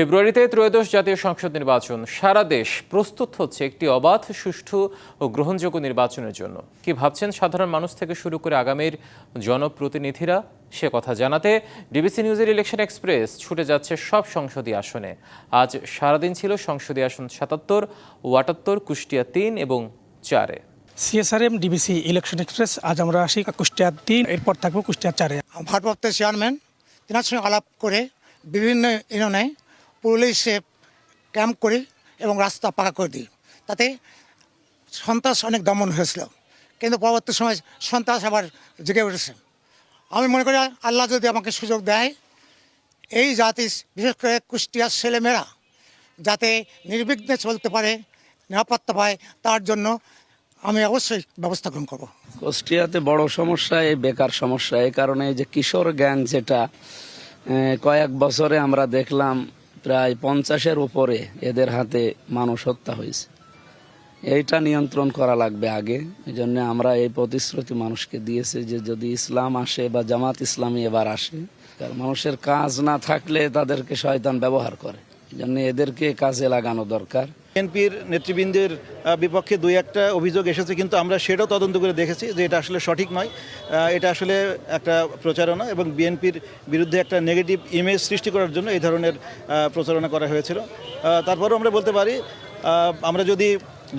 ফেব্রুয়ারিতে ত্রয়োদশ জাতীয় সংসদ নির্বাচন। সারা দেশ প্রস্তুত হচ্ছে একটি অবাধ সুষ্ঠু ও গ্রহণযোগ্য নির্বাচনের জন্য। কি ভাবছেন সাধারণ মানুষ থেকে শুরু করে আগামীর জনপ্রতিনিধিরা? সে কথা জানাতে ডিবিসি নিউজের ইলেকশন এক্সপ্রেস ছুটে যাচ্ছে সব সংসদীয় আসনে। আজ সারাদিন ছিল সংসদীয় আসন সাতাত্তর ও আটাত্তর কুষ্টিয়া তিন এবং চারে। সিএসআরএম ডিবিসি ইলেকশন এক্সপ্রেস আজ আমরা আসি কুষ্টিয়া তিন এরপর থাকব কুষ্টিয়া চারে। ভারপ্রাপ্ত চেয়ারম্যান তেনার সঙ্গে আলাপ করে বিভিন্ন ইউনিয়নে পুলিশে ক্যাম্প করি এবং রাস্তা পাকা করে দিই। তাতে সন্ত্রাস অনেক দমন হয়েছিল। কিন্তু পরবর্তী সময় সন্ত্রাস আবার জেগে উঠেছে। আমি মনে করি আল্লাহ যদি আমাকে সুযোগ দেয়, এই জাতি, বিশেষ করে কুষ্টিয়ার ছেলেমেয়েরা যাতে নির্বিঘ্নে চলতে পারে, নিরাপত্তা পায়, তার জন্য আমি অবশ্যই ব্যবস্থা গ্রহণ করব। কুষ্টিয়াতে বড় সমস্যা, এই বেকার সমস্যা। এই কারণে যে কিশোর জ্ঞান যেটা কয়েক বছরে আমরা দেখলাম প্রায় পঞ্চাশের উপরে এদের হাতে মানুষ হত্যা হয়েছে। এইটা নিয়ন্ত্রণ করা লাগবে আগে। এই জন্য আমরা এই প্রতিশ্রুতি মানুষকে দিয়েছি যে যদি ইসলাম আসে বা জামাত ইসলামী এবার আসে, কারণ মানুষের কাজ না থাকলে তাদেরকে শয়তান ব্যবহার করে। এই জন্য এদেরকে কাজে লাগানো দরকার। বিএনপির নেতৃবৃন্দের বিপক্ষে দুই একটা অভিযোগ এসেছে, কিন্তু আমরা সেটাও তদন্ত করে দেখেছি যে এটা আসলে সঠিক নয়। এটা আসলে একটা প্রচারণা এবং বিএনপির বিরুদ্ধে একটা নেগেটিভ ইমেজ সৃষ্টি করার জন্য এই ধরনের প্রচারণা করা হয়েছিল। তারপরেও আমরা বলতে পারি আমরা যদি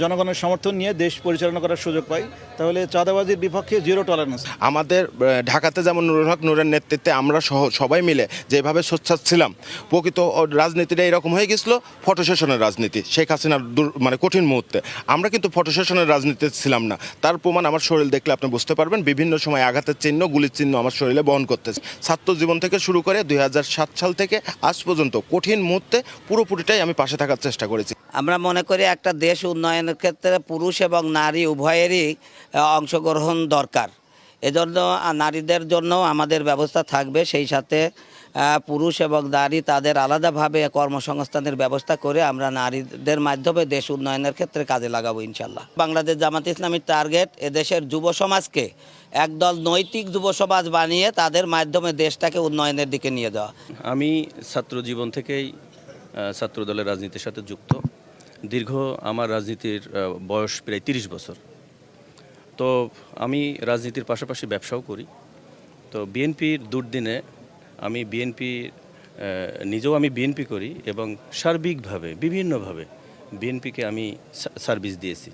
জনগণের সমর্থন নিয়ে দেশ পরিচালনা করার সুযোগ পাই। তাহলে চাঁদাবাজির বিপক্ষে জিরো টলারেন্স আমাদের ঢাকাতে যেমন নুরুল হক নুরের নেতৃত্বে আমরা সবাই মিলে যেভাবে সোচ্চার ছিলাম, প্রকৃত রাজনীতিটা এরকম হয়ে গেছিল ফটো সেশনের রাজনীতি, শেখ হাসিনার মানে কঠিন মুহূর্তে। আমরা কিন্তু ফটো সেশনের রাজনীতিতে ছিলাম না। তার প্রমাণ আমার শরীর দেখলে আপনি বুঝতে পারবেন, বিভিন্ন সময় আঘাতের চিহ্ন, গুলির চিহ্ন আমার শরীরে বহন করতেছে। ছাত্র জীবন থেকে শুরু করে দুই হাজার সাত সাল থেকে আজ পর্যন্ত কঠিন মুহূর্তে পুরোপুরিটাই আমি পাশে থাকার চেষ্টা করেছি। আমরা মনে করি একটা দেশ উন্নয়নের ক্ষেত্রে পুরুষ এবং নারী উভয়েরই অংশগ্রহণ দরকার। এজন্য নারীদের জন্য আমাদের ব্যবস্থা থাকবে। সেই সাথে পুরুষ এবং নারী তাদের আলাদাভাবে কর্মসংস্থানের ব্যবস্থা করে আমরা নারীদের মাধ্যমে দেশ উন্নয়নের ক্ষেত্রে কাজে লাগাবো ইনশাল্লাহ। বাংলাদেশ জামাত ইসলামীর টার্গেট এদেশের যুব সমাজকে একদল নৈতিক যুব সমাজ বানিয়ে তাদের মাধ্যমে দেশটাকে উন্নয়নের দিকে নিয়ে যাওয়া। আমি ছাত্র জীবন থেকেই আহ, ছাত্র দলের রাজনীতির সাথে যুক্ত। দীর্ঘ আমার রাজনীতির বয়স প্রায় তিরিশ বছর। তো আমি রাজনীতির পাশাপাশি ব্যবসাও করি। তো বিএনপির দুর্দিনে আমি বিএনপি নিজেও আমি বিএনপি করি এবং সার্বিকভাবে, বিভিন্নভাবে বিএনপিকে আমি সার্ভিস দিয়েছি।